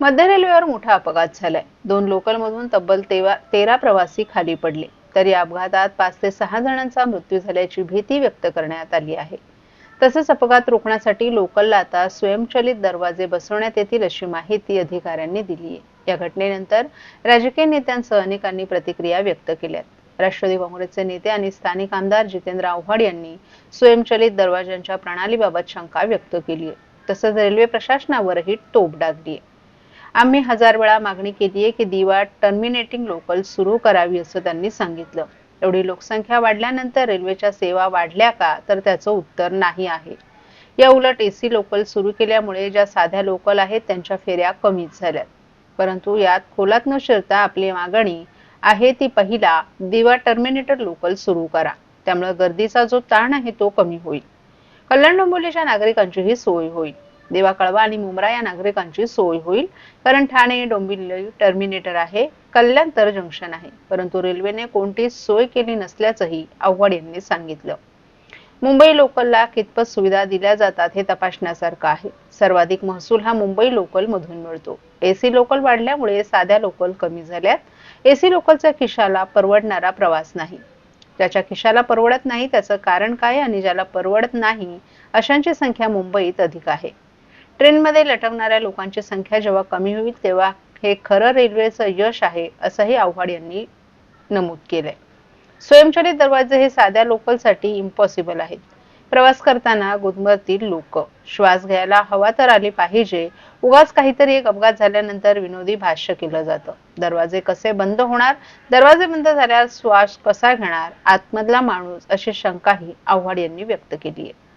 मध्य रेल्वेवर मोठा अपघात झालाय. दोन लोकलमधून तब्बल तेवा तेरा प्रवासी खाली पडले. तर या अपघातात पाच ते सहा जणांचा मृत्यू झाल्याची भीती व्यक्त करण्यात आली आहे. तसंच अपघात रोखण्यासाठी लोकलला आता स्वयंचलित दरवाजे बसवण्यात येतील अशी माहिती अधिकाऱ्यांनी दिली आहे या घटनेनंतर राजकीय नेत्यांसह अनेकांनी प्रतिक्रिया व्यक्त केल्यात. राष्ट्रवादी काँग्रेसचे नेते आणि स्थानिक आमदार जितेंद्र आव्हाड यांनी स्वयंचलित दरवाजांच्या प्रणालीबाबत शंका व्यक्त केली आहे तसंच रेल्वे प्रशासनावरही टोप डागली आहे आम्ही हजार वेळा मागणी केली आहे की दिवा टर्मिनेटिंग लोकल सुरू करावी असं त्यांनी सांगितलं. एवढी लोकसंख्या वाढल्यानंतर रेल्वेच्या सेवा वाढल्या का तर त्याचं उत्तर नाही आहे. या उलट एसी लोकल सुरू केल्यामुळे ज्या साध्या लोकल आहेत त्यांच्या फेऱ्या कमीच झाल्यात. परंतु यात खोलात न शिरता आपली मागणी आहे ती पहिला दिवा टर्मिनेटर लोकल सुरू करा. त्यामुळे गर्दीचा जो ताण आहे तो कमी होईल. कल्याण डोंबिवलीच्या नागरिकांचीही सोय होईल. देवा कळवा आणि मुंब्रा या नागरिकांची सोय होईल. कारण ठाणे डोंबिवली टर्मिनेटर आहे कल्याण तर जंक्शन आहे. परंतु रेल्वेने कोणतीच सोय केली नसल्याचंही आव्हाड यांनी सांगितलं. मुंबई लोकलला कितपत सुविधा दिल्या जातात हे तपासण्यासारखं आहे. सर्वाधिक महसूल हा मुंबई लोकल मधून मिळतो. एसी लोकल वाढल्यामुळे साध्या लोकल कमी झाल्यात. एसी लोकलच्या खिशाला परवडणारा प्रवास नाही. ज्याच्या खिशाला परवडत नाही त्याचं कारण काय आणि ज्याला परवडत नाही अशांची संख्या मुंबईत अधिक आहे. ट्रेनमध्ये लटकणाऱ्या लोकांची संख्या जेव्हा कमी होईल तेव्हा हे खरं रेल्वेचं यश आहे असंही आव्हाड यांनी नमूद केलंय. स्वयंचलित दरवाजे हे साध्या लोकलसाठी इम्पॉसिबल आहेत. प्रवास करताना गुदमरतील लोक. श्वास घ्यायला हवा तर आली पाहिजे. उगाच काहीतरी एक अपघात झाल्यानंतर विनोदी भाष्य केलं जातं. दरवाजे कसे बंद होणार? दरवाजे बंद झाल्यास श्वास कसा घेणार? आतमधला माणूस अशी शंकाही आव्हाड यांनी व्यक्त केली आहे